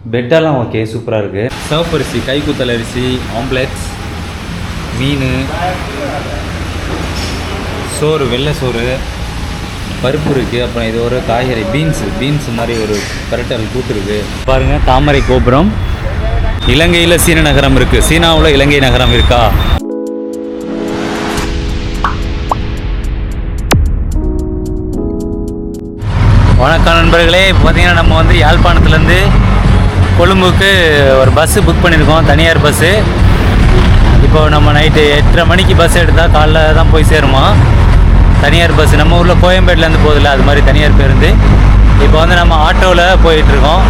பெட்டெல்லாம் okay சூப்பராக இருக்குது சிவப்பரிசி கைக்குத்தல் அரிசி ஆம்ப்ளெட்ஸ் மீன் சோறு வெள்ளை சோறு பருப்பு இருக்குது அப்புறம் இது ஒரு காய்கறி பீன்ஸ் பீன்ஸ் மாதிரி ஒரு பரட்டல் கூட்டு இருக்குது பாருங்கள் தாமரை கோபுரம். இலங்கையில் சீன நகரம் இருக்குது சீனாவில் இலங்கை நகரம் இருக்கா? வணக்கம் நண்பர்களே. இப்போ பார்த்தீங்கன்னா நம்ம வந்து யாழ்ப்பாணத்துலேருந்து கொழும்புக்கு ஒரு பஸ்ஸு புக் பண்ணியிருக்கோம் தனியார் பஸ்ஸு இப்போ நம்ம நைட்டு எட்டரை மணிக்கு பஸ் எடுத்தால் காலைல தான் போய் சேருமா. தனியார் பஸ் நம்ம ஊரில் கோயம்பேட்டிலேருந்து போகுதுல்ல அது மாதிரி தனியார் பேருந்து. இப்போ வந்து நம்ம ஆட்டோவில் போயிட்டுருக்கோம்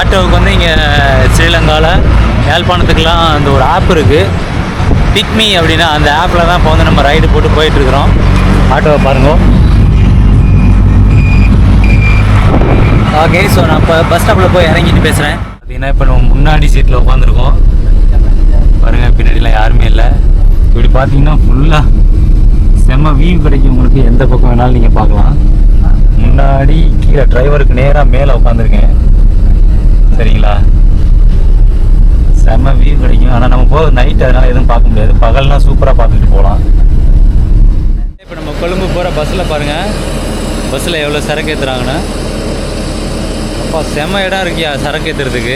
ஆட்டோவுக்கு வந்து இங்கே ஸ்ரீலங்காவில் யாழ்ப்பாணத்துக்கெலாம் அந்த ஒரு ஆப் இருக்குது பிக்மி அப்படின்னா அந்த ஆப்பில் தான் இப்போ வந்து நம்ம ரைடு போட்டு போயிட்டுருக்குறோம் ஆட்டோவை பாருங்க. ஓகே ஸோ நான் இப்போ பஸ் ஸ்டாப்பில் போய் இறங்கிட்டு பேசுகிறேன் பார்த்தீங்கன்னா இப்போ நம்ம முன்னாடி சீட்டில் உட்காந்துருக்கோம் பாருங்க பின்னாடிலாம் யாருமே இல்லை. இப்படி பார்த்தீங்கன்னா ஃபுல்லாக செம்ம வியூ கிடைக்கும் உங்களுக்கு. எந்த பக்கம் வேணாலும் நீங்கள் பார்க்கலாம். முன்னாடி கீழே டிரைவருக்கு நேராக மேலே உட்காந்துருக்கேன் சரிங்களா? செம்ம வியூ கிடைக்கும். ஆனால் நம்ம போக நைட் அதனால் எதுவும் பார்க்க முடியாது. பகல்னா சூப்பராக பார்த்துட்டு போகலாம். இப்போ நம்ம கொழும்பு போகிற பஸ்ஸில் பாருங்கள் பஸ்ஸில் எவ்வளோ சரக்கு ஏற்றுறாங்கன்னு அப்பா செம்ம இடம் இருக்கியா சரக்கு ஏற்றுறதுக்கு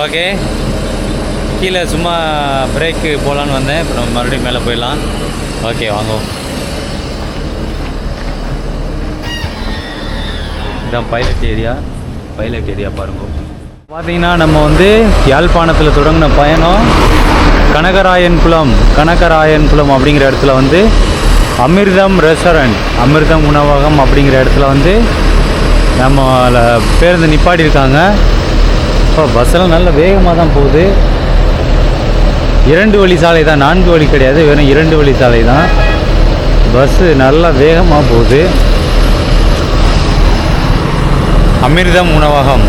ஓகே. கீழே சும்மா பிரேக்கு போகலான்னு வந்தேன். இப்போ நம்ம மறுபடியும் மேலே போயிடலாம். ஓகே வாங்குவோம் இதான் பைலட் ஏரியா பைலட் ஏரியா பாருங்க. பார்த்தீங்கன்னா நம்ம வந்து யாழ்ப்பாணத்தில் தொடங்கின பயணம் கனகராயன் குளம் கனகராயன் குளம் அப்படிங்கிற இடத்துல வந்து அமிர்தம் ரெஸ்டாரண்ட் அமிர்தம் உணவகம் அப்படிங்கிற இடத்துல வந்து நம்ம பேருந்து நிப்பாட்டியிருக்காங்க இப்போ பஸ்ஸெல்லாம் நல்ல வேகமாக தான் போகுது. இரண்டு வழி சாலை தான் நான்கு வழி கிடையாது வெறும் இரண்டு வழி சாலை தான். பஸ்ஸு நல்லா வேகமாக போகுது. அமிர்தம் உணவகம்.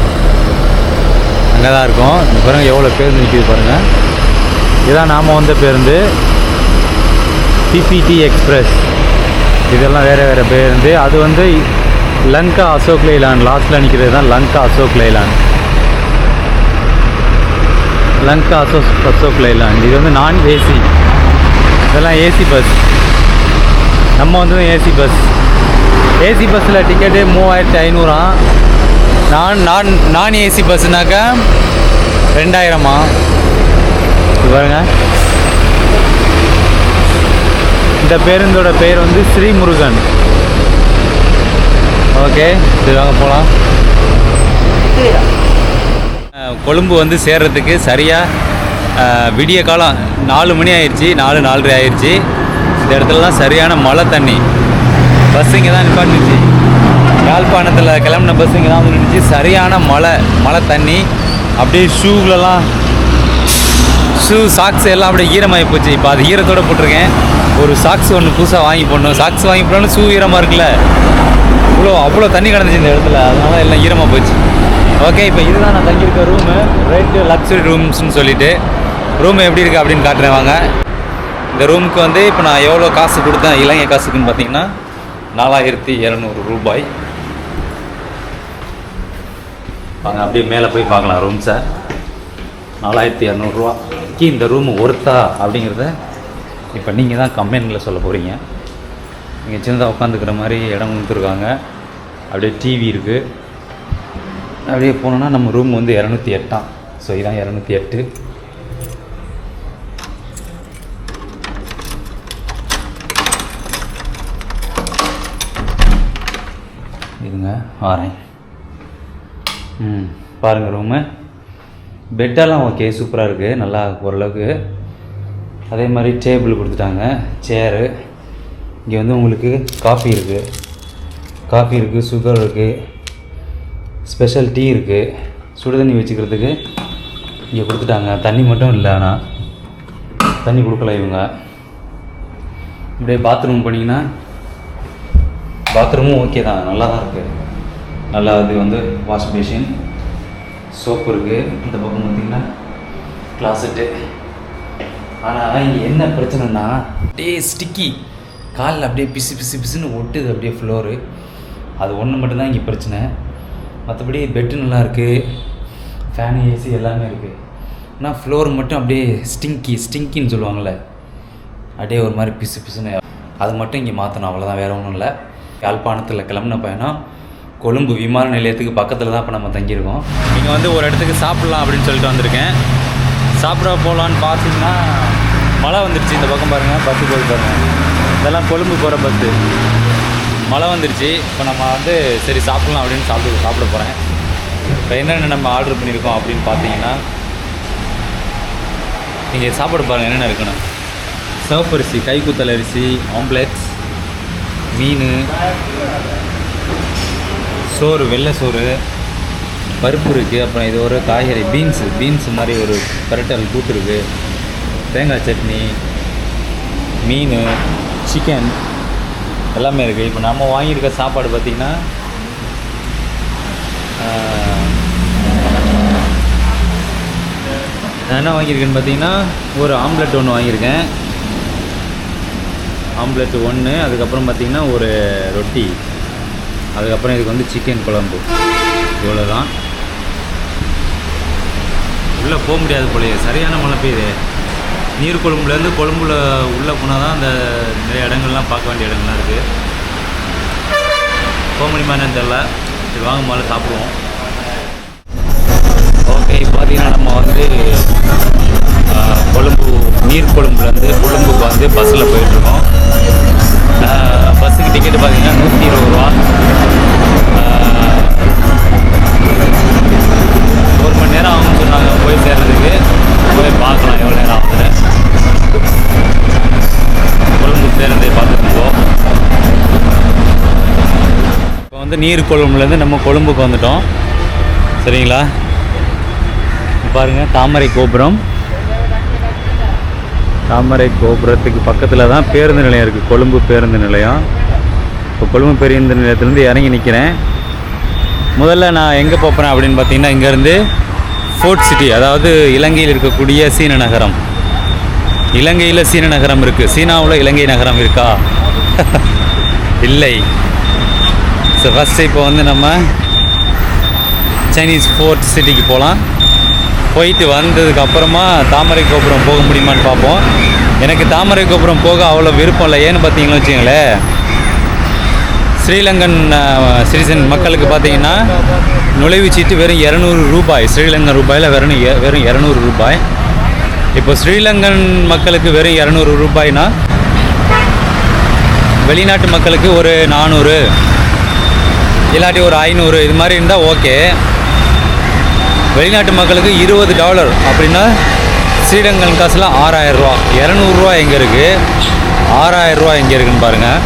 அங்கே தான் இருக்கும். இங்க எவ்வளோ பேருந்து நிற்கிது பாருங்கள் இதான் நாம் வந்த பேருந்து. பிபிடி எக்ஸ்பிரஸ் இதெல்லாம் வேறு வேறு பேருந்து அது வந்து லங்கா அசோக் லைலான் லாஸ்ட்டில் நிற்கிறது தான் லங்கா அசோக் லைலான். லங்கா அசோக் அசோக் லைலான். இது வந்து நான் ஏசி இதெல்லாம் ஏசி பஸ் நம்ம வந்து ஏசி பஸ் ஏசி பஸ்ஸில் டிக்கெட்டு மூவாயிரத்தி ஐநூறாம் நான் நான் நான் ஏசி பஸ்ஸுனாக்கா ரெண்டாயிரமா? பாருங்கள் இந்த பேருந்தோட பேர் வந்து ஸ்ரீமுருகன். ஓகே சரி வாங்க போகலாம் கொழும்பு வந்து சேர்கிறதுக்கு சரியாக விடிய காலம் நாலு மணி ஆயிடுச்சு நாலு நாலரை ஆயிடுச்சு இந்த இடத்துலலாம் சரியான மழை தண்ணி. பஸ் இங்கே தான் நிப்பாட்டுச்சு யாழ்ப்பாணத்தில் கிளம்புன பஸ் இங்கே தான் வந்துருந்துச்சு சரியான மழை மழை தண்ணி. அப்படியே ஷூவிலலாம் ஷூ சாக்ஸ் எல்லாம் அப்படியே ஈரமாகி போச்சு. இப்போ அது ஈரத்தோடு போட்டிருக்கேன். ஒரு சாக்ஸ் ஒன்று புதுசாக வாங்கி போடணும். சாக்ஸ் வாங்கி போடணும் ஷூ ஈரமாக இருக்குல்ல. இவ்வளோ அவ்வளோ தண்ணி கிடந்துச்சு இந்த இடத்துல. அதனால எல்லாம் ஈரமாக போச்சு. ஓகே இப்போ இதுதான் நான் தங்கியிருக்க ரூமு ரேட்டு லக்ஸரி ரூம்ஸ்னு சொல்லிட்டு. ரூம் எப்படி இருக்குது அப்படின்னு காட்டுறேன் வாங்க. இந்த ரூமுக்கு வந்து இப்போ நான் எவ்வளோ காசு கொடுத்தேன் இலங்கை காசுக்குன்னு பார்த்தீங்கன்னா நாலாயிரத்தி இரநூறு ரூபாய். வாங்க அப்படியே மேலே போய் பார்க்கலாம் ரூம்ஸை நாலாயிரத்தி இரநூறுவாக்கு இந்த ரூம் ஒருத்தா அப்படிங்கிறத இப்போ நீங்கள் தான் கம்பெனியில் சொல்ல போகிறீங்க இங்கே சின்னதாக உட்காந்துக்கிற மாதிரி இடம் கொடுத்துருக்காங்க. அப்படியே டிவி இருக்குது அப்படியே போனோன்னா நம்ம ரூம் வந்து இரநூத்தி எட்டாம் ஸோ இதான் இரநூத்தி எட்டு. இருங்க வரேன். ம் பாருங்கள் ரூமு பெட்டெல்லாம் ஓகே சூப்பராக இருக்குது நல்லா ஓரளவுக்கு. அதே மாதிரி டேபிள் கொடுத்துட்டாங்க சேரு. இங்கே வந்து உங்களுக்கு காஃபி இருக்குது காஃபி இருக்குது சுகர் இருக்குது ஸ்பெஷல் டீ இருக்குது சுடு தண்ணி வச்சுக்கிறதுக்கு இங்கே கொடுத்துட்டாங்க. தண்ணி மட்டும் இல்லை ஆனால் தண்ணி கொடுக்கல இவங்க. இப்படியே பாத்ரூம் போனீங்கன்னா பாத்ரூமும் ஓகே தான். நல்லா தான் இருக்குது நல்லா அது வந்து வாஷ் பேஷின் சோப்பு இருக்குது இந்த பக்கம் பார்த்தீங்கன்னா கிளாசெட்டு ஆனால் இங்கே என்ன பிரச்சனைனா அப்படியே ஸ்டிக்கி காலில் அப்படியே பிசு பிசு பிசுன்னு ஒட்டுது அப்படியே ஃப்ளோரு அது ஒன்று மட்டும்தான் இங்கே பிரச்சனை. மற்றபடி பெட்டு நல்லா இருக்குது ஃபேனு ஏசி எல்லாமே இருக்குது ஆனால் ஃப்ளோர் மட்டும் அப்படியே ஸ்டிங்கி ஸ்டிங்கின்னு சொல்லுவாங்கள்ல அப்படியே ஒரு மாதிரி பிசு பிசுன்னு. அது மட்டும் இங்கே மாற்றணும் அவ்வளோதான் வேறு ஒன்றும் இல்லை. யாழ்ப்பாணத்தில் கிளம்புன பயணம் கொழும்பு விமான நிலையத்துக்கு பக்கத்தில் தான் இப்போ நம்ம தங்கியிருக்கோம். இங்கே வந்து ஒரு இடத்துக்கு சாப்பிட்லாம் அப்படின்னு சொல்லிட்டு வந்திருக்கேன். சாப்பிட போகலான்னு பார்த்தீங்கன்னா மழை வந்துருச்சு இந்த பக்கம் பாருங்கள் பஸ்ஸு போய் பாருங்கள் இதெல்லாம் கொழும்பு போகிற பஸ்ஸு மழை வந்துருச்சு. இப்போ நம்ம வந்து சரி சாப்பிட்லாம் அப்படின்னு சாப்பிட்டு சாப்பிட போகிறேன் இப்போ என்னென்ன நம்ம ஆர்டர் பண்ணியிருக்கோம் அப்படின்னு பார்த்தீங்கன்னா நீங்கள் சாப்பாடு பாருங்கள் என்னென்ன இருக்குன்னு சிவப்பரிசி கைக்குத்தல் அரிசி ஆம்லெட்ஸ் மீன் சோறு வெள்ளை சோறு பருப்பு இருக்குது அப்புறம் இது ஒரு காய்கறி பீன்ஸு பீன்ஸ் மாதிரி ஒரு பரட்டல் கூட்டு இருக்குது தேங்காய் சட்னி மீன் சிக்கன் எல்லாமே இருக்குது இப்போ நம்ம வாங்கியிருக்க சாப்பாடு பார்த்திங்கன்னா நான் என்ன வாங்கியிருக்கேன்னு பார்த்தீங்கன்னா ஒரு ஆம்லெட் ஒன்று வாங்கியிருக்கேன். ஆம்லெட் ஒன்று அதுக்கப்புறம் பார்த்திங்கன்னா ஒரு ரொட்டி. அதுக்கப்புறம் இதுக்கு வந்து சிக்கன் குழம்பு. இவ்வளோ தான் உள்ளே போக முடியாது போலயே. சரியான மழை பெய்யுது. நீர் கொழும்புலேருந்து கொழும்புல உள்ளே போனால் தான் அந்த நிறைய இடங்கள்லாம் பார்க்க வேண்டிய இடங்கள்லாம் இருக்குது போக முடியுமா என்னன்னு தெரில சரி வாங்க முதல்ல சாப்பிடுவோம். ஓகே பார்த்தீங்கன்னா நம்ம வந்து கொழும்பு நீர் கொழும்புலேருந்து கொழும்புக்கு வந்து பஸ்ஸில் போயிட்டுருக்கோம் பஸ்ஸுக்கு டிக்கெட்டு பார்த்தீங்கன்னா நூற்றி இருபது ரூபா. ஒரு மணி நேரம் ஆகும்னு சொன்னாங்க. போய் சேர்றதுக்கு. போய் பார்க்கலாம் எவ்வளோ நேரம் ஆகுதுன்னு. கொழும்பு சேர்றதே பார்த்துருக்கோம் இப்போ வந்து நீர் கொழும்புலேருந்து நம்ம கொழும்புக்கு வந்துட்டோம். சரிங்களா? பாருங்கள் தாமரை கோபுரம். தாமரை கோபுரத்துக்கு பக்கத்தில் தான் பேருந்து நிலையம் இருக்குது கொழும்பு பேருந்து நிலையம். இப்போ கொழும்பு பேருந்து நிலையத்துலேருந்து இறங்கி நிற்கிறேன் முதல்ல நான் எங்கே போகிறேன் அப்படின்னு பார்த்தீங்கன்னா இங்கேருந்து ஃபோர்ட் சிட்டி அதாவது இலங்கையில் இருக்கக்கூடிய சீன நகரம். இலங்கையில் சீன நகரம் இருக்குது சீனாவில் இலங்கை நகரம் இருக்கா? இல்லை. ஸோ ஃபஸ்ட்டு இப்போ வந்து நம்ம சைனீஸ் ஃபோர்ட் சிட்டிக்கு போகலாம். போயிட்டு வந்ததுக்கு அப்புறமா தாமரை கோபுரம் போக முடியுமான்னு பார்ப்போம். எனக்கு தாமரை கோபுரம் போக அவ்வளோ விருப்பம் இல்லை. ஏன்னு பார்த்தீங்கன்னு வச்சுங்களேன் ஸ்ரீலங்கன் சிட்டிசன் மக்களுக்கு பார்த்தீங்கன்னா நுழைவு சீட்டு வெறும் இரநூறு ரூபாய். ஸ்ரீலங்கன் ரூபாயில் வெறும் வெறும் இரநூறு ரூபாய். இப்போ ஸ்ரீலங்கன் மக்களுக்கு வெறும் இரநூறு ரூபாய்னா வெளிநாட்டு மக்களுக்கு ஒரு நானூறு. இல்லாட்டி ஒரு ஐநூறு. இது மாதிரி இருந்தால் ஓகே. வெளிநாட்டு மக்களுக்கு இருபது டாலர் அப்படின்னா ஸ்ரீலங்கன் காசில் ஆறாயிரரூவா. இரநூறுவா எங்கே இருக்குது ஆறாயிரரூவா எங்கே இருக்குன்னு பாருங்கள்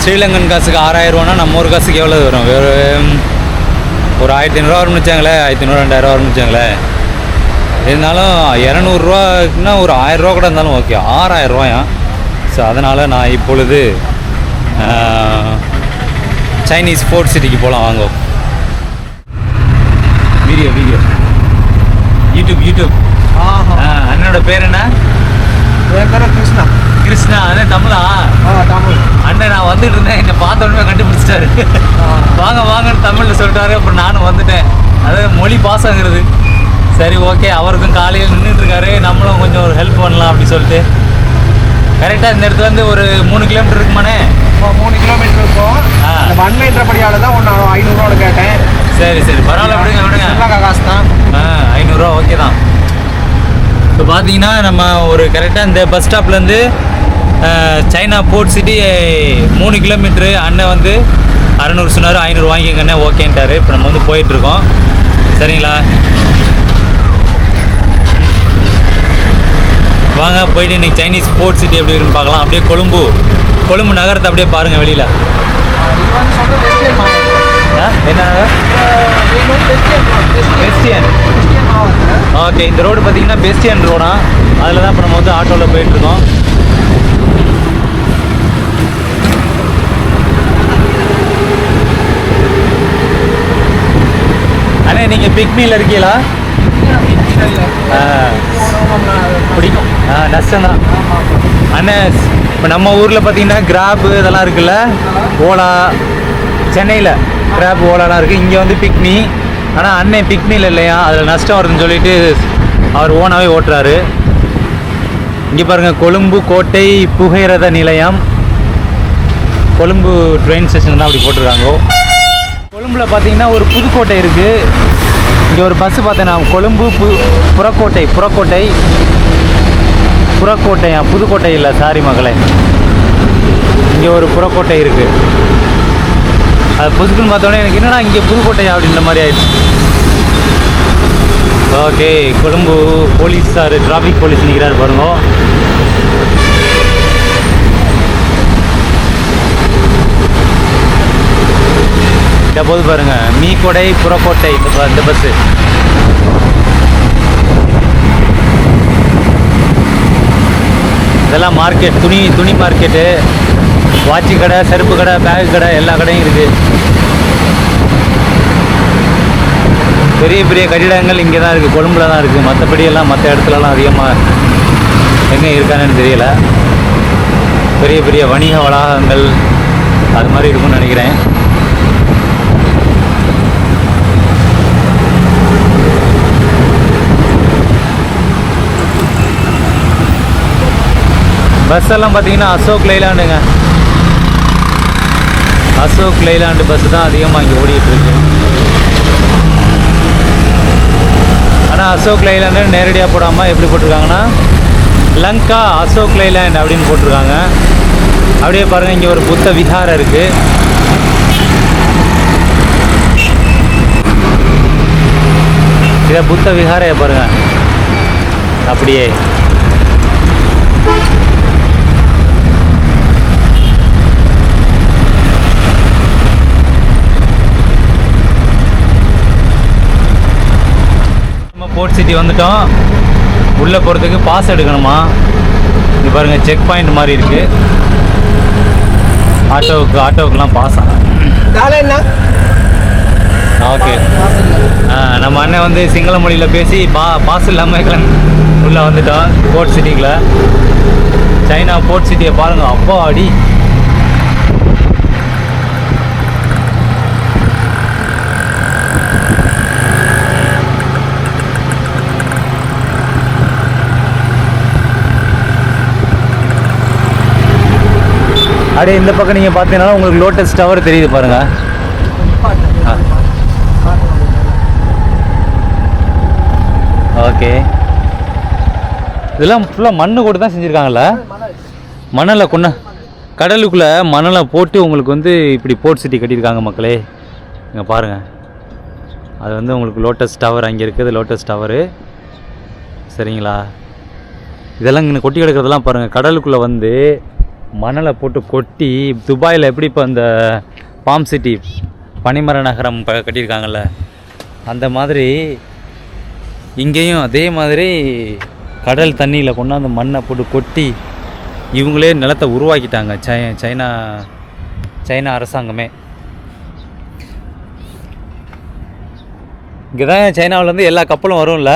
ஸ்ரீலங்கன் காசுக்கு ஆறாயிரரூவானா நம்ம ஒரு காசுக்கு எவ்வளோ வரும்? ஒரு ஒரு ஆயிரத்தி ஐநூறுரூவா வரும்னு வச்சாங்களே ஆயிரத்தி ஐநூறு ரெண்டாயிரரூவா வரும்னு இருந்தாலும் இரநூறுவாக்குன்னா ஒரு ஆயிரரூவா கூட இருந்தாலும் ஓகே. ஆறாயிரரூவாயா? ஸோ அதனால் நான் இப்பொழுது சைனீஸ் ஃபோர்ட் சிட்டிக்கு போகலாம் வாங்குவோம் வீடியோ வீடியோ யூடியூப் யூடியூப். அண்ணனோட பேர் என்ன? என் பேரு கிருஷ்ணா. கிருஷ்ணா அண்ணன் தமிழா? தமிழ். அண்ணன் நான் வந்துட்டு இருந்தேன். என்னை பார்த்த உடனே கண்டுபிடிச்சிட்டாரு. வாங்க வாங்கன்னு தமிழில் சொல்லிட்டாரு. அப்புறம் நானும் வந்துட்டேன். அது மொழி பாசங்கிறது. சரி ஓகே. அவருக்கும் காலையில் நின்றுட்டு இருக்காரு. நம்மளும் கொஞ்சம் ஒரு ஹெல்ப் பண்ணலாம் அப்படி சொல்லிட்டு. கரெக்டாக இந்த இடத்துல இருந்து ஒரு மூணு கிலோமீட்டர் இருக்குமாண்ணே? இப்போ மூணு கிலோமீட்டர் இருக்கும். வன்மைன்றபடியால தான் ஒன்று ஐநூறுவாடு கேட்டேன். சரி சரி. பரவாயில்ல விடுங்க விடுங்க. ஸ்ரீலங்கா காசு தான். ஆ ஐநூறுரூவா ஓகே தான். இப்போ பார்த்தீங்கன்னா நம்ம ஒரு கரெக்டாக இந்த பஸ் ஸ்டாப்லேருந்து சைனா போர்ட் சிட்டி மூணு கிலோமீட்ரு அண்ணன் வந்து அறநூறு சொன்னார் ஐநூறு வாங்கிக்கங்கண்ணே ஓகேன்ட்டாரு. இப்போ நம்ம வந்து போயிட்டுருக்கோம். சரிங்களா? வாங்க போயிட்டு இன்னைக்கு சைனீஸ் போர்ட் சிட்டி எப்படி இருக்குன்னு பார்க்கலாம். அப்படியே கொழும்பு கொழும்பு நகரத்தை அப்படியே பாருங்கள் வெளியில். என்ன நகர் ஓகே இந்த ரோடு பார்த்தீங்கன்னா பெஸ்டியன் ரோடா அதில் தான் இப்போ நம்ம வந்து ஆட்டோவில் போயிட்டுருக்கோம். அண்ணே நீங்கள் பிக்மியில் இருக்கீங்களா? ஆ, பிடிக்கும். ஆ நஷ்டம்தான் அண்ணே இப்போ நம்ம ஊரில் பார்த்தீங்கன்னா கிராப் இதெல்லாம் இருக்குல்ல? ஓலா. சென்னையில். கிராப் ஓலாலாம் இருக்குது இங்கே வந்து பிக்னி ஆனால் அண்ணன் பிக்னியில் இல்லையா? அதில் நஷ்டம் வருதுன்னு சொல்லிட்டு அவர் ஓனாகவே ஓட்டுறாரு. இங்கே பாருங்கள் கொழும்பு கோட்டை புகையிரத நிலையம். கொழும்பு ட்ரெயின் ஸ்டேஷன் தான் அப்படி போட்டிருக்காங்க. கொழும்பில் பார்த்தீங்கன்னா ஒரு புதுக்கோட்டை இருக்குது இங்கே ஒரு பஸ்ஸு பார்த்தேன் நான். கொழும்பு பு புறக்கோட்டை புறக்கோட்டை. புறக்கோட்டையா? புதுக்கோட்டை இல்லை சாரி மகளே. இங்கே ஒரு புறக்கோட்டை இருக்குது அது புதுக்குன்னு பார்த்தோன்னே எனக்கு என்னடா இங்கே புதுக்கோட்டையா அப்படின்ற மாதிரி ஆயிடுச்சு. Okay Colombo police sir traffic police நிற்கிறார் பாருங்க. போது பாருங்க மீக்கொடை புறக்கோட்டை இந்த இந்த பஸ்ஸு. இதெல்லாம் மார்க்கெட் துணி துணி மார்க்கெட்டு வாட்சி கடை செருப்பு கடை பேக் கடை எல்லா கடையும் இருக்குது பெரிய பெரிய கட்டிடங்கள் இங்கே தான் இருக்குது கொழும்புல தான் இருக்குது மற்றபடி எல்லாம் மற்ற இடத்துலலாம் அதிகமாக எங்கே இருக்கானு தெரியல. பெரிய பெரிய வணிக வளாகங்கள் அது மாதிரி இருக்கும்னு நினைக்கிறேன். பஸ் எல்லாம் பார்த்தீங்கன்னா அசோக் லைலாண்டுங்க. அசோக் லைலாண்டு பஸ் தான் அதிகமாக இங்கே ஓடிட்டுருக்கு ஆனால் அசோக் லைலாண்டு நேரடியாக போடாமல் எப்படி போட்டிருக்காங்கன்னா லங்கா அசோக் லைலாண்ட் அப்படின்னு போட்டிருக்காங்க. அப்படியே பாருங்கள் இங்கே ஒரு புத்த விஹாரம் இருக்குது இதை புத்த விஹாரையை பாருங்கள் அப்படியே. போர்ட் சிட்டி வந்துட்டோம். உள்ளே போகிறதுக்கு பாஸ் எடுக்கணுமா? இது பாருங்கள் செக் பாயிண்ட் மாதிரி இருக்குது ஆட்டோவுக்கு ஆட்டோவுக்குலாம் பாஸ் என்ன? ஓகே நம்ம அண்ணன் வந்து சிங்கள மொழியில் பேசி பா பாஸ் இல்லாமல் கிளம்பி உள்ளே வந்துட்டோம் போர்ட் சிட்டிக்குள்ள சைனா போர்ட் சிட்டியை பாருங்கள் அப்பா அடி. அப்படியே இந்த பக்கம் நீங்கள் பார்த்தீங்கன்னா உங்களுக்கு லோட்டஸ் டவர் தெரியுது பாருங்கள் ஓகே. இதெல்லாம் ஃபுல்லாக மண்ணு கூட தான் செஞ்சுருக்காங்கல்ல? மணலை கொண்ட கடலுக்குள்ளே மணலை போட்டு உங்களுக்கு வந்து இப்படி போர்ட் சிட்டி கட்டியிருக்காங்க மக்களே. இங்கே பாருங்கள் அது வந்து உங்களுக்கு லோட்டஸ் டவர் அங்கே இருக்குது லோட்டஸ் டவரு சரிங்களா? இதெல்லாம் இங்கே கொட்டி கிடக்கிறதெல்லாம் பாருங்கள் கடலுக்குள்ளே வந்து மணலை போட்டு கொட்டி துபாயில் எப்படி இப்போ அந்த பாம் சிட்டி பனிமர நகரம் ப கட்டியிருக்காங்கல்ல அந்த மாதிரி இங்கேயும் அதே மாதிரி கடல் தண்ணியில் கொண்டாந்து மண்ணை போட்டு கொட்டி இவங்களே நிலத்தை உருவாக்கிட்டாங்க. சை சைனா சைனா அரசாங்கமே. இங்கே தான் சைனாவிலேருந்து எல்லா கப்பலும் வரும்ல?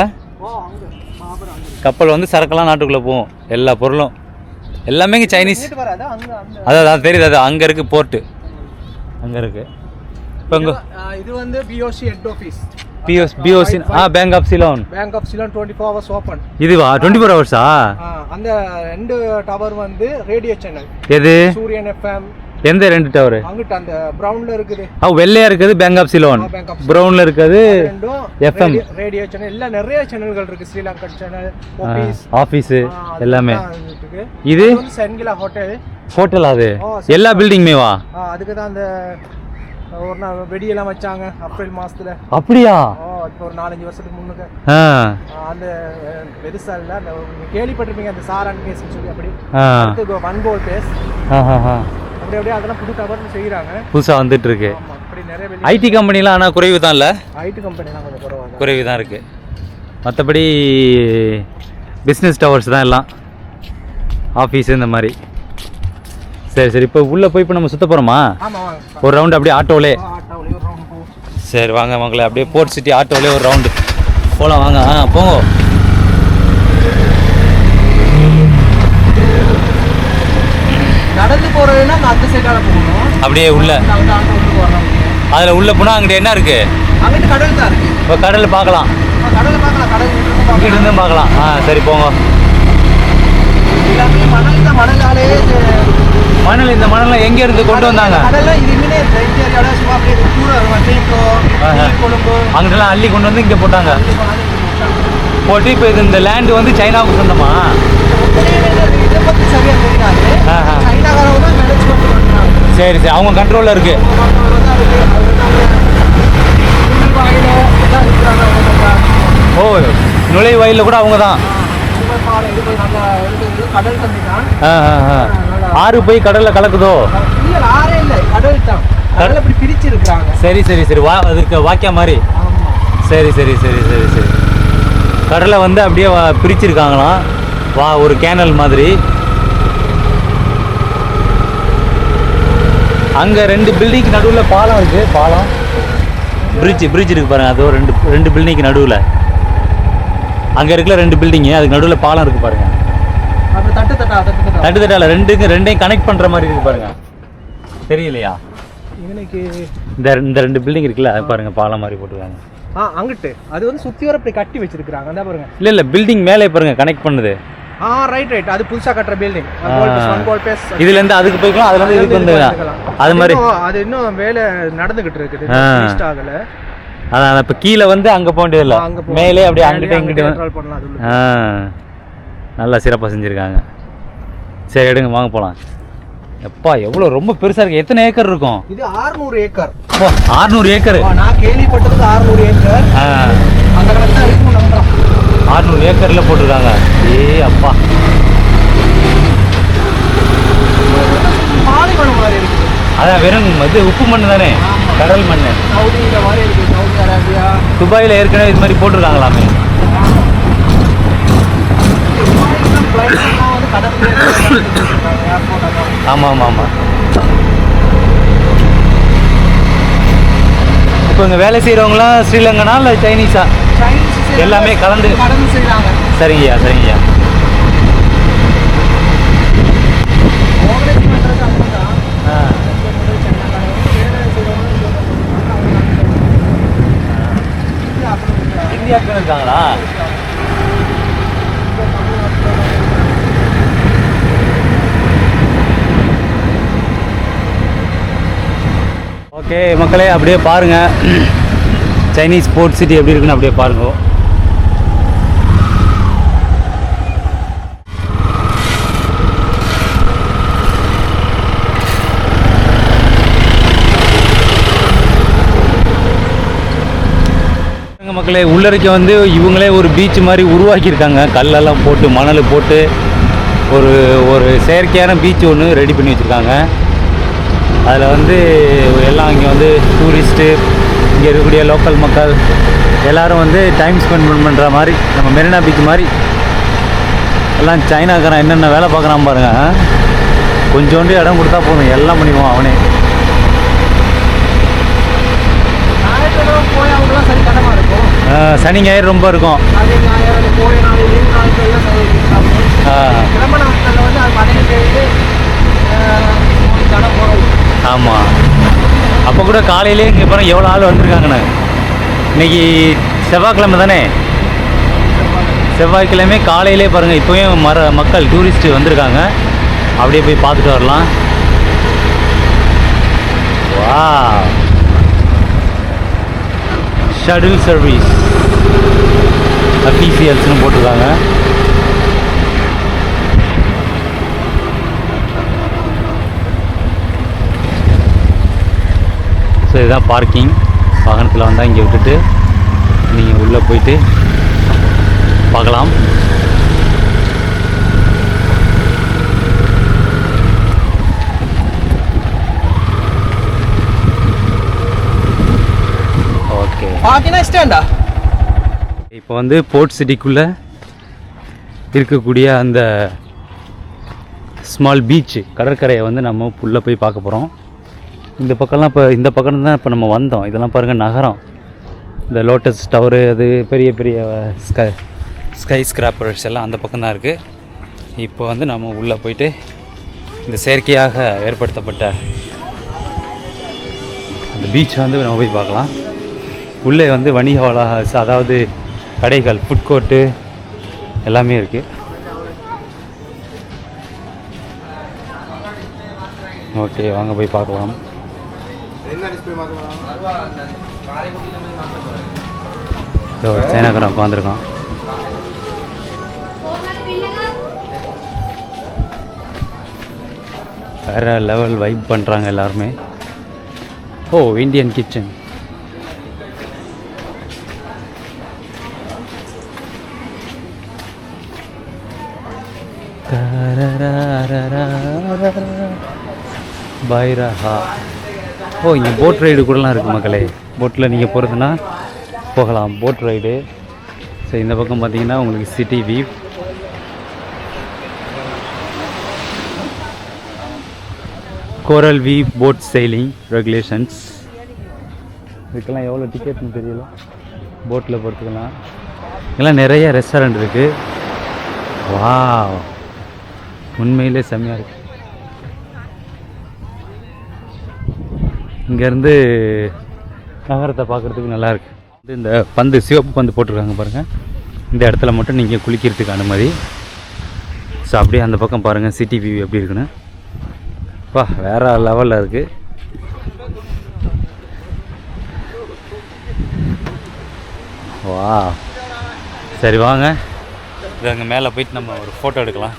கப்பல் வந்து சரக்கெல்லாம் நாட்டுக்குள்ளே போகும். எல்லா பொருளும். எல்லாமே இங்கே சைனீஸ் அங்க அங்க. அதான் அது தெரியுது அது அங்கே இருக்குது போர்ட்டு அங்கே இருக்குது இப்போ இங்கே ஆ, இது வந்து BOC head office BOC BOC ah bank of Ceylon bank of Ceylon twenty four hours open இதுவா டுவெண்ட்டி ஃபோர் ஹவர்ஸா அந்த ரெண்டு டவர் வந்து ரேடியோ சேனல் எது? சூரியன் எஃப்எம் எந்த ரெண்டு டவரு அங்கிட்ட அந்த ப்ரௌன்ல இருக்குது. ஆ வெள்ளையா இருக்குது பேங்க் ஆஃப் சிலோன் ப்ரௌனில் இருக்குது ரெண்டும் FM. ரேடியோ சேனல் எல்லாம் நிறைய சேனல்கள் இருக்கு. ஸ்ரீலங்கன் சேனல் ஆஃபீஸ் ஆஃபீஸு எல்லாமே. இது? சென்கிலா ஹோட்டல் ஹோட்டல் அது? எல்லா பில்டிங்குமேவா அதுக்கு தான் அந்த ஒரு நாள் வெடியெல்லாம் வச்சாங்க ஏப்ரல் மாசத்துல. அப்படியா? இப்போ ஒரு நாலஞ்சு வருஷத்துக்கு முன்னுக்கு. அந்த பெருசா இல்ல நீங்க கேள்விப்பட்டிருப்பீங்க அந்த சாரான் கேஸ் சொல்லி அப்படி. ஆ. அடுத்து அப்படி அப்படியே அதெல்லாம் புது டவர் செய்யறாங்க புதுசாக வந்துட்டு இருக்கு ஐடி கம்பெனிலாம் ஆனால் குறைவு தான் இல்லை ஐடி கம்பெனிலாம் கொஞ்சம் குறவாங்க குறைவு தான் இருக்குது மற்றபடி பிஸ்னஸ் டவர்ஸ் தான் எல்லாம். ஆஃபீஸு இந்த மாதிரி. சரி சரி. இப்போ உள்ளே போய் இப்போ நம்ம சுத்த போகிறோமா ஒரு ரவுண்டு அப்படியே ஆட்டோவிலே சரி வாங்க மக்களே அப்படியே போர்ட் சிட்டி ஆட்டோவிலே ஒரு ரவுண்டு போகலாம் வாங்க. ஆ போங்க. நடந்து போறதுன்னா அந்த சைடால போகணும். அப்படியே உள்ள. அதில் உள்ள போனால் அங்கிட்ட என்ன இருக்குது அங்கிட்டு கடல் தான் இருக்கு. இப்போ கடலில் பார்க்கலாம். கடலை பார்க்கலாம். கடல் இங்கிட்டு இருந்து பார்க்கலாம். ஆ சரி போங்க. எல்லாமே மணல் தான் மணலாலே மணல் இந்த மணலை எங்கே இருந்து கொண்டு வந்தாங்க? கடல்லாம் இது இங்கே இந்த ஏரியாவோட சும்மா அப்படியே தூரம் இருக்கும் தேக்கோ. கொழும்பு. அங்கிட்டலாம் அள்ளி கொண்டு வந்து இங்கே போட்டாங்க. போட்டு இப்போ இது இந்த லேண்டு வந்து சைனாவுக்கு சொந்தமா? சரி சரி. அவங்க கண்ட்ரோலில் இருக்கு. ஓ நுழைவாயிலில் கூட அவங்க தான். ஆறு போய் கடலில் கலக்குதோ? சரி சரி சரி. வா அதுக்கு வாக்கியா மாதிரி சரி சரி சரி சரி சரி. கடலை வந்து அப்படியே பிரிச்சிருக்காங்களாம். வா ஒரு கேனல் மாதிரி. அங்கே ரெண்டு பில்டிங்க்கு நடுவில் பாலம் இருக்கு. பாலம். பிரிட்ஜ் பிரிட்ஜ் இருக்கு பாருங்க. அது ரெண்டு ரெண்டு பில்டிங்க்கு நடுவில். அங்கே இருக்கிற ரெண்டு பில்டிங்கு அதுக்கு நடுவில் பாலம் இருக்கு பாருங்க. அப்படி தட்டு தட்டா தட்டு தட்டா. தட்டு தட்டால ரெண்டுக்கு ரெண்டையும் கனெக்ட் பண்ணுற மாதிரி இருக்கு பாருங்க. தெரியலையா? இந்த இந்த ரெண்டு பில்டிங் இருக்குல்ல அது பாருங்க பாலம் மாதிரி போட்டுருக்காங்க. ஆ அங்கிட்டு. அது வந்து சுத்தி வர இப்படி கட்டி வச்சிருக்காங்க அந்த பாருங்க. இல்லை இல்லை பில்டிங் மேலே பாருங்க கனெக்ட் பண்ணுது. ஆ ரைட் ரைட் அது புதுசா கட்டுற பில்டிங் இதுல இருந்து அதுக்கு போய்க்கலாம் அதுல இருந்து இதுக்கு வந்துக்கலாம். அது மாதிரி. அது இன்னும் வேலை நடந்துகிட்டு இருக்குது. finished ஆகல. அதான் இப்போ கீழே வந்து அங்கே போக அங்க போ- மேலே அப்படியே அங்கிட்ட இங்கிட்ட பண்ணலாம் நல்லா சிறப்பாக செஞ்சுருக்காங்க. சரி எடுங்க வாங்க போகலாம் எப்பா எவ்வளோ ரொம்ப பெருசாக இருக்கு. எத்தனை ஏக்கர் இருக்கும்? இது 600 ஏக்கர். ஆறுநூறு ஏக்கர். நான் கேள்விப்பட்டதுக்கு 600 ஏக்கர். அந்த கணக்கு தான் ஆறுநூறு ஏக்கரில் போட்டிருக்காங்க. ஏ அப்பா. அதான் வெறும் இது உப்பு மண் தானே? கடல் மண் துபாயில் ஏற்கனவே இது மாதிரி போட்டிருக்காங்களாமே. ஆமாம் ஆமாம் ஆமாம் இப்போ இங்கே வேலை செய்கிறவங்களாம் ஸ்ரீலங்கனா இல்லை சைனீஸா எல்லாமே கலந்து. கலந்து செய்கிறாங்க சரிங்கய்யா சரிங்கய்யா. இந்தியாவுக்கு இருக்காங்களா ஓகே மக்களே அப்படியே பாருங்க. சைனீஸ் ஸ்போர்ட்ஸ் சிட்டி எப்படி இருக்குன்னு அப்படியே பாருங்க. மக்களே உள்ளறைக்கு வந்து இவங்களே ஒரு பீச் மாதிரி உருவாக்கியிருக்காங்க. கல்லெல்லாம் போட்டு மணல் போட்டு ஒரு ஒரு செயற்கையான பீச் ஒன்று ரெடி பண்ணி வச்சுருக்காங்க. அதில் வந்து எல்லாம் இங்கே வந்து டூரிஸ்ட்டு இங்கே இருக்கக்கூடிய லோக்கல் மக்கள் எல்லோரும் வந்து டைம் ஸ்பெண்ட் பண்ணுற மாதிரி நம்ம மெரினா பீச் மாதிரி எல்லாம் சைனாக்காரன் என்னென்ன வேலை பார்க்குறான் பாருங்கள் கொஞ்சோண்டு இடம் கொடுத்தா போதும் எல்லாம் பண்ணிடுவான் அவனே ஞாயிற்றுக்கிழமை போய் அவங்களாம் சரி கடமா இருக்கும் ஆஹ் சனி ஞாயிறு ரொம்ப இருக்கும் அதே ஞாயிறு போய நாள் லீவ் நாட்கள்லாம் சரி இருக்காங்க ஆஹ் கிளம்ப நாட்களில் வந்து அது மழையை பெய்யுது ஜனம் போகிறது ஆமாம் அப்போ கூட காலையிலே இங்கே பாருங்க எவ்வளோ ஆள் வந்திருக்காங்கண்ணே இன்னைக்கு செவ்வாய்க்கிழமை தானே? செவ்வாய்க்கிழமை காலையிலே பாருங்கள் இப்போவே மர மக்கள் டூரிஸ்ட்டு வந்திருக்காங்க. அப்படியே போய் பார்த்துட்டு வரலாம். வா ஷட்டில் சர்வீஸ் அஃபீஷியல்ஸ்னு போட்டிருக்காங்க. ஸோ இதுதான் பார்க்கிங் வாகனத்தில் வந்தால் இங்கே விட்டுட்டு நீங்கள் உள்ளே போயிட்டு பார்க்கலாம் ஓகே ஸ்டாண்டா இப்போ வந்து போர்ட் சிட்டிக்குள்ளே இருக்கக்கூடிய அந்த ஸ்மால் பீச் கடற்கரையை வந்து நம்ம உள்ளே போய் பார்க்க போகிறோம். இந்த பக்கம்லாம் இப்போ இந்த பக்கம் தான் இப்போ நம்ம வந்தோம். இதெல்லாம் பாருங்கள் நகரம். இந்த லோட்டஸ் டவரு அது பெரிய பெரிய ஸ்கை ஸ்கை ஸ்கிராப்பர்ஸ் எல்லாம் அந்த பக்கம் தான் இருக்குது இப்போ வந்து நம்ம உள்ளே போயிட்டு இந்த செயற்கையாக ஏற்படுத்தப்பட்ட அந்த பீச் வந்து நம்ம போய் பார்க்கலாம். உள்ளே வந்து வணிக வளாக அதாவது கடைகள் ஃபுட் கோர்ட்டு எல்லாமே இருக்குது ஓகே வாங்க போய் பார்க்கலாம். இதோ சைனாக்காரன் உட்காந்துருக்கான் வேற லெவல் வைப் பண்ணுறாங்க எல்லாருமே. ஓ இந்தியன் கிச்சன் பைரஹா. ஓ இங்கே போட் ரைடு கூடலாம் இருக்குது மக்களே. போட்டில் நீங்கள் போகிறதுனா போகலாம். போட் ரைடு ஸோ இந்த பக்கம் பார்த்தீங்கன்னா உங்களுக்கு city view coral V boat sailing regulations இதுக்கெல்லாம் எவ்வளோ டிக்கெட்னு தெரியல. போட்டில் போகிறதுக்கெல்லாம் இதெல்லாம் நிறைய ரெஸ்டாரண்ட் இருக்குது வா உண்மையிலே செம்மையாக இருக்கு. இங்கேருந்து நகரத்தை பார்க்குறதுக்கு நல்லா வந்து இது இந்த பந்து சிவப்பு பந்து போட்டிருக்காங்க பாருங்கள் இந்த இடத்துல மட்டும் நீங்கள் குளிக்கிறதுக்கு அனுமதி. ஸோ அப்படியே அந்த பக்கம் பாருங்கள் சிட்டி வியூ எப்படி இருக்குன்னு. வா வேறு லெவலில் இருக்குது வா. சரி வாங்க. இது அங்கே மேலே போயிட்டு நம்ம ஒரு ஃபோட்டோ எடுக்கலாம்.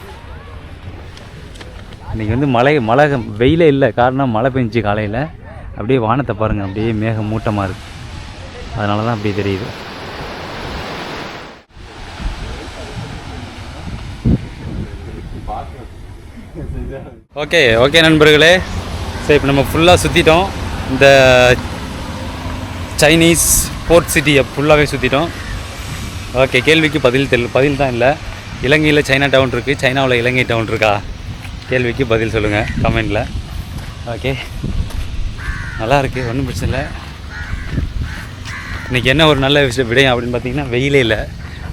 இன்றைக்கி வந்து மழை மழை வெயிலே இல்லை. காரணம் மழை பெஞ்சி காலையில். அப்படியே வானத்தை பாருங்கள் அப்படியே மேகம் மூட்டமாக இருக்குது அதனால தான் அப்படி தெரியுது. ஓகே ஓகே நண்பர்களே. சரி இப்போ நம்ம ஃபுல்லாக சுற்றிட்டோம் இந்த சைனீஸ் போர்ட் சிட்டியை ஃபுல்லாகவே சுற்றிட்டோம் ஓகே கேள்விக்கு பதில் தெரியல பதில் தான் இல்லை. இலங்கையில் சைனா டவுன் இருக்குது சைனாவில் இலங்கை டவுன் இருக்கா? கேள்விக்கு பதில் சொல்லுங்கள் கமெண்டில் ஓகே நல்லா இருக்குது ஒன்றும் பிரச்சனை இல்லை. இன்றைக்கி என்ன ஒரு நல்ல விஷயம் விடையும் அப்படின்னு பார்த்தீங்கன்னா வெயிலே இல்லை.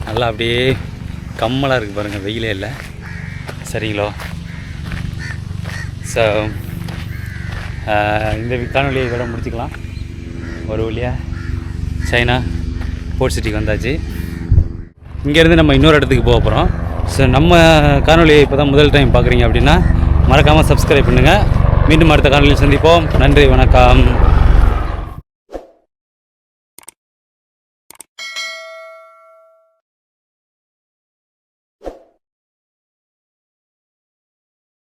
நல்லா அப்படியே கம்மலாக இருக்குது பாருங்கள் வெயிலே இல்லை. சரிங்களோ? ஸோ இந்த காணொலியை இதோட முடிச்சுக்கலாம். ஒரு வழியாக சைனா போர்ட் சிட்டிக்கு வந்தாச்சு. இங்கேருந்து நம்ம இன்னொரு இடத்துக்கு போக போகிறோம் ஸோ நம்ம காணொலியை இப்போ தான் முதல் டைம் பார்க்குறீங்க அப்படின்னா மறக்காமல் சப்ஸ்கிரைப் பண்ணுங்கள் மீண்டும் அடுத்த காணொலியில் சந்திப்போம். நன்றி வணக்கம்.